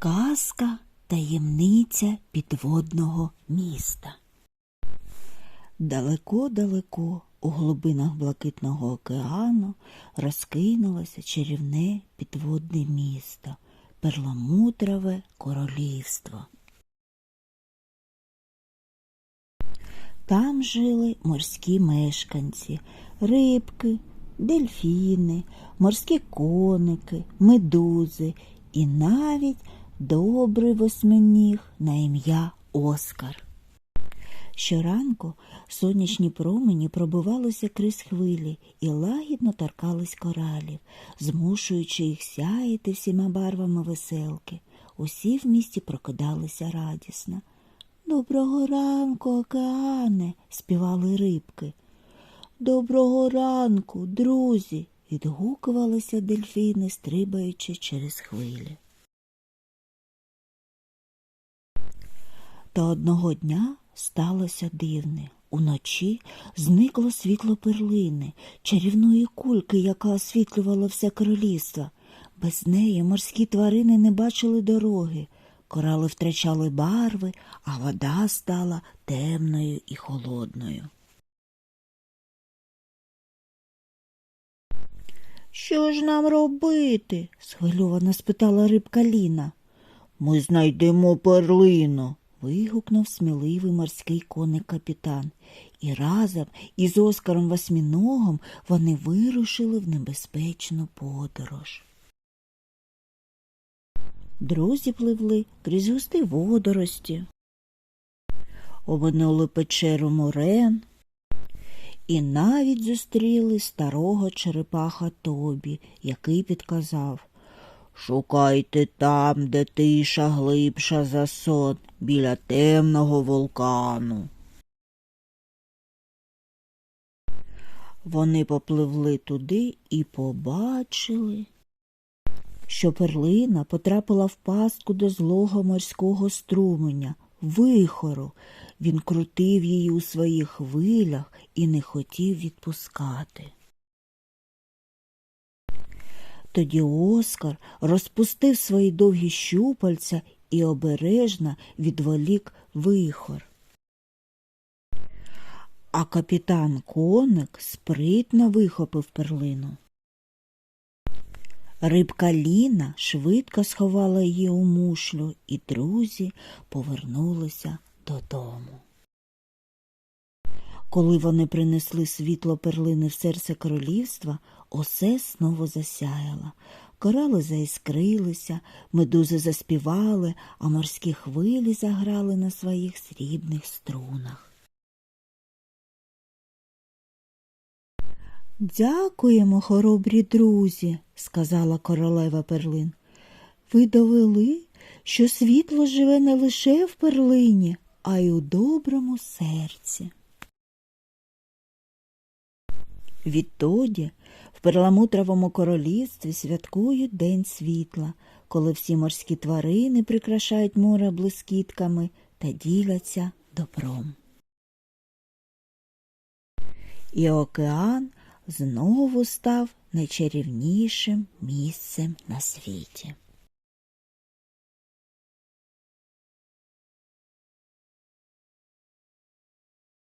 Казка таємниця підводного міста. Далеко-далеко у глибинах блакитного океану розкинулося чарівне підводне місто, перламутрове королівство. Там жили морські мешканці, рибки, дельфіни, морські коники, медузи і навіть добрий восьминіг на ім'я Оскар. Щоранку сонячні промені пробивалися крізь хвилі і лагідно торкались коралів, змушуючи їх сяяти всіма барвами веселки. Усі в місті прокидалися радісно. Доброго ранку, океане, співали рибки. Доброго ранку, друзі, відгукувалися дельфіни, стрибаючи через хвилі. Та одного дня сталося дивне. Уночі зникло світло перлини, чарівної кульки, яка освітлювала все королівство. Без неї морські тварини не бачили дороги. Корали втрачали барви, а вода стала темною і холодною. Що ж нам робити? схвильовано спитала рибка Ліна. Ми знайдемо перлину. Вигукнув сміливий морський коник капітан. І разом із Оскаром Восьміногом вони вирушили в небезпечну подорож. Друзі пливли крізь густі водорості, обминули печеру морен і навіть зустріли старого черепаха Тобі, який підказав Шукайте там, де тиша глибша за сон, біля темного вулкану. Вони попливли туди і побачили, що перлина потрапила в пастку до злого морського струменя, вихору. Він крутив її у своїх хвилях і не хотів відпускати. Тоді Оскар розпустив свої довгі щупальця і обережно відволік вихор. А капітан коник спритно вихопив перлину. Рибка Ліна швидко сховала її у мушлю, і друзі повернулися додому. Коли вони принесли світло перлини в серце королівства, усе знову засяяло. Корали заіскрилися, медузи заспівали, а морські хвилі заграли на своїх срібних струнах. Дякуємо, хоробрі друзі, сказала королева перлин. Ви довели, що світло живе не лише в перлині, а й у доброму серці. Відтоді в перламутровому королівстві святкують День світла, коли всі морські тварини прикрашають море блискітками та діляться добром. І океан знову став найчарівнішим місцем на світі.